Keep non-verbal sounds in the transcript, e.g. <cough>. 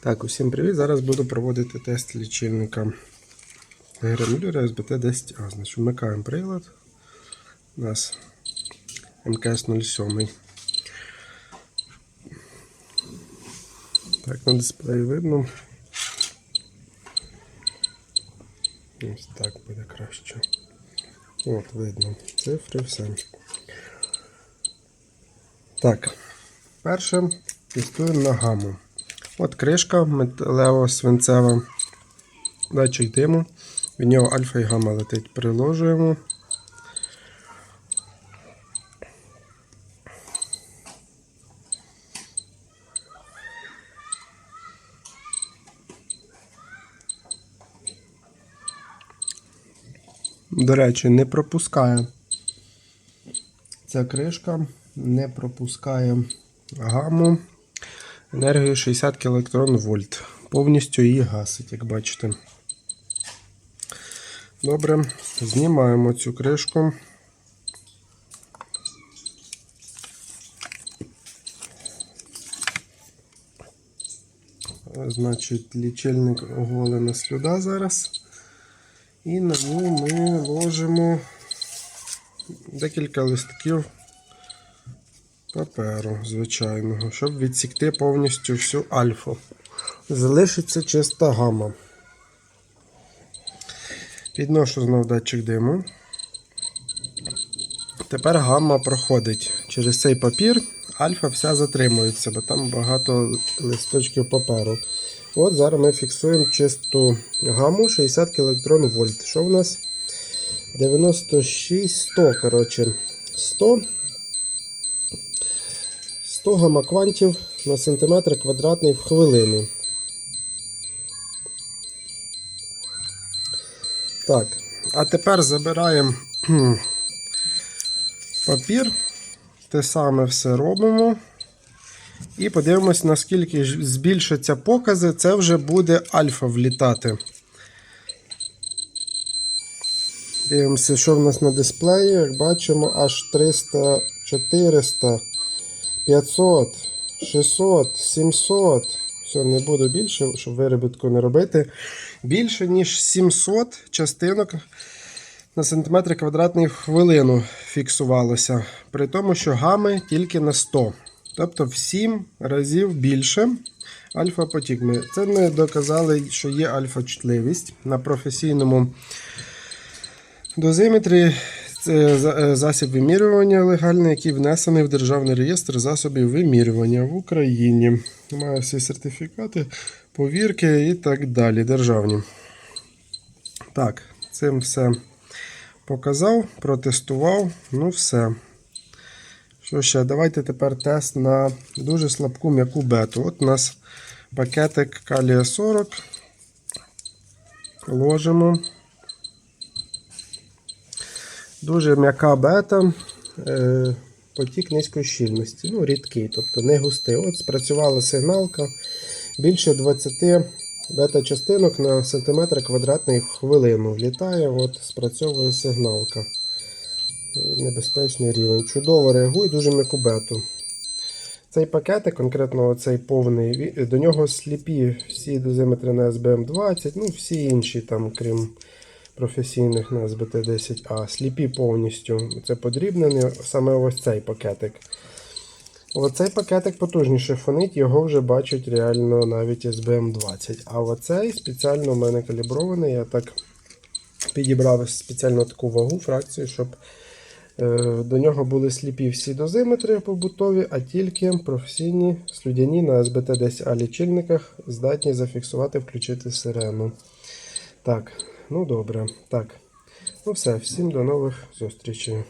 Так, усім привіт. Зараз буду проводити тест лічильника гранулюра SBT 10А. Значить, вмикаємо прилад. У нас МКС 07. Так, на дисплеї видно. Ось так буде краще. От, видно. Цифри, все. Так. Перше тестуємо на гаму. От кришка металево-свинцева, датчик диму. Від нього альфа і гамма летить. Приложуємо. До речі, не пропускає ця кришка, не пропускає гаму енергію 60 келектрон вольт. Повністю її гасить, як бачите. Добре, знімаємо цю кришку. Значить, лічильник оголена слюда зараз. І на нього ми ложимо декілька листків паперу звичайного, щоб відсікти повністю всю альфу. Залишиться чиста гама. Підношу знов датчик диму. Тепер гамма проходить через цей папір, альфа вся затримується, бо там багато листочків паперу. От зараз ми фіксуємо чисту гаму 60 келектрон вольт. Що в нас? 96 100, коротше. 100 100 гамма-квантів на сантиметр квадратний в хвилину. Так, а тепер забираємо <clears throat> папір, те саме все робимо. І подивимось, наскільки збільшаться покази, це вже буде альфа влітати. Дивимося, що в нас на дисплеї. Як бачимо, аж 300, 400. 500, 600, 700. Все, не буду більше, щоб виробітку не робити. Більше, ніж 700 частинок на сантиметр квадратний в хвилину фіксувалося. При тому, що гами тільки на 100. Тобто в 7 разів більше альфа-потік. Це ми доказали, що є альфа-чутливість на професійному дозиметрі. Це е, засіб вимірювання легальний, який внесений в Державний реєстр засобів вимірювання в Україні. Має всі сертифікати, повірки і так далі. Державні. Так, цим все показав, протестував. Ну, все. Що ще? Давайте тепер тест на дуже слабку м'яку бету. От у нас пакетик калія 40. Ложимо. Дуже м'яка бета, е, потік низької щільності, ну рідкий, тобто не густий. От спрацювала сигналка більше 20 бета-частинок на сантиметр квадратний в хвилину. Влітає, от спрацьовує сигналка. Небезпечний рівень. Чудово реагує, дуже м'яку бету. Цей пакетик, конкретно цей повний, до нього сліпі всі дозиметри на SBM20, ну всі інші там, крім професійних на SBT10A, сліпі повністю. Це подрібнений саме ось цей пакетик. Оцей пакетик потужніше фонить, його вже бачать реально навіть SBM20. А оцей спеціально в мене калібрований. Я так підібрав спеціально таку вагу, фракцію, щоб е, до нього були сліпі всі дозиметри побутові, а тільки професійні слюдяні на SBT10A лічильниках здатні зафіксувати, включити сирену. Так, ну добре. Так. Ну все, всім до нових зустрічей.